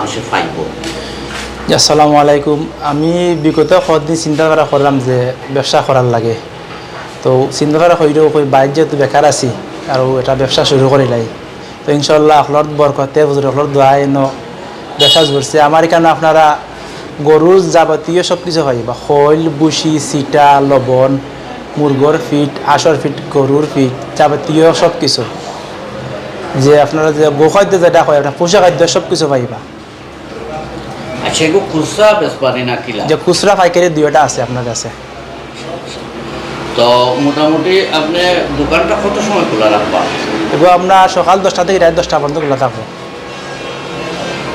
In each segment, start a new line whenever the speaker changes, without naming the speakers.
মানুষে পাইব।
আসসালামু আলাইকুম। আমি বিগত কদিন চিন্তা করা করলাম যে ব্যবসা করার লাগে। তো চিন্তা করা কইরেও কই বাইর যেহেতু বেকার আছি, আৰু এটা ব্যবসা শুরু করিলাই তো ইনশাল্লাহ আপনার বরকতে হুজুর আপনার দোয়াই ন ব্যবসা করছে আমার এখানে আপনারা গরুর যাবতীয় সব কিছু হয়, বা খৈল বুসি চিটা, লবণ মুরগর ফিট আঁশর ফিট গরুর ফিট, যাবতীয় সব কিছু। যে আপনারা যে গোখাদ্য যেটা হয় আপনার পোষা খাদ্য সব কিছু পাইবা।
আচ্ছা এগুলো খুচরা বেসপারি না কিলা
যে খুচরা পাইকারি দুইটা আছে আপনার কাছে।
তো মোটামুটি আপনি দোকানটা কত সময় খোলা রাখবা?
এগুলো আপনার সকাল দশটা থেকে রাত দশটা পর্যন্ত খোলা থাকব।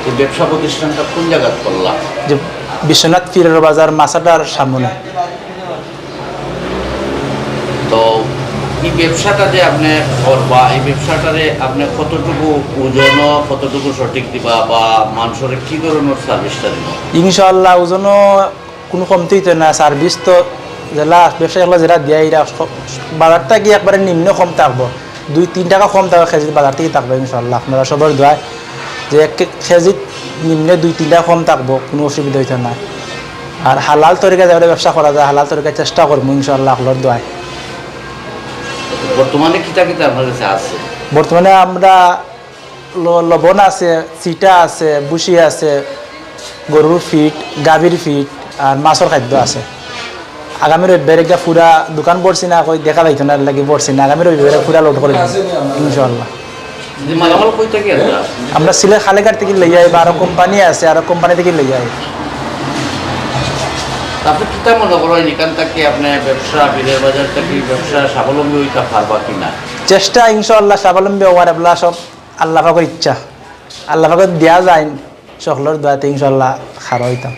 এই ব্যবসা প্রতিষ্ঠানটা কোন জায়গায় করলাম
যে বিশ্বনাথ ফিরের বাজার মাছাটার সামনে।
তো এই ব্যবসাটা আপনি করবা এই ব্যবসাটারে আপনি কতটুকু ওজন কতটুকু সঠিক দিবা বা মানুষের ধরনের সার্ভিসটা দিবা?
কোনো কমতি হইতো না। সার্ভিস তো জেলা ব্যবসায়ীগুলো যেটা দিয়ে, এটা স- বাজারটা কি একবারে নিম্ন কম থাকব। দুই, তিন টাকা কম থাকবে কেজি বাজার থেকে থাকবে ইনশাল্লাহ আপনারা সবার দোয়ায় যে এক কেজিত নিম্নে দুই, তিন টাকা কম থাকব, কোনো অসুবিধা হইতো না। আর হালাল তরিকা যাতে ব্যবসা করা যায়, হালাল তরিকা চেষ্টা করব ইনশাল্লাহ আপনার দোয়ায়।
বর্তমানে কিতা কিতা আপনার কাছে আছে?
বর্তমানে আমরা লবণ আছে চিটা আছে বুসি আছে গরুর ফিট গাভীর ফিট আর মাছৰ খাদ্য আছে। আগামী রবিবারে গিয়া ফুৰা দোকান পড়ছি না কই দেখা যাইতো না লাগি পড়ছি না আগামী রবিবারে ফুৰা লোড করে ইনশাল্লাহ
আমরা
সিলেট খালেঘাট থেকে লই যাই বা আরও কোম্পানি আছে আরও কোম্পানি থেকে লই যাই
তারপরে কিতা মনে করো এখান থেকে আপনি ব্যবসা, বিলের বাজার থেকে ব্যবসা স্বাবলম্বী হইতে পারবা কিনা
চেষ্টা ইনশাল্লাহ স্বাবলম্বী হওয়ার এবলা সব আল্লাহ পাকের ইচ্ছা। আল্লাহ পাকের দেওয়া যায়, সকলের দোয়াতে ইনশাল্লাহ খার হইতাম।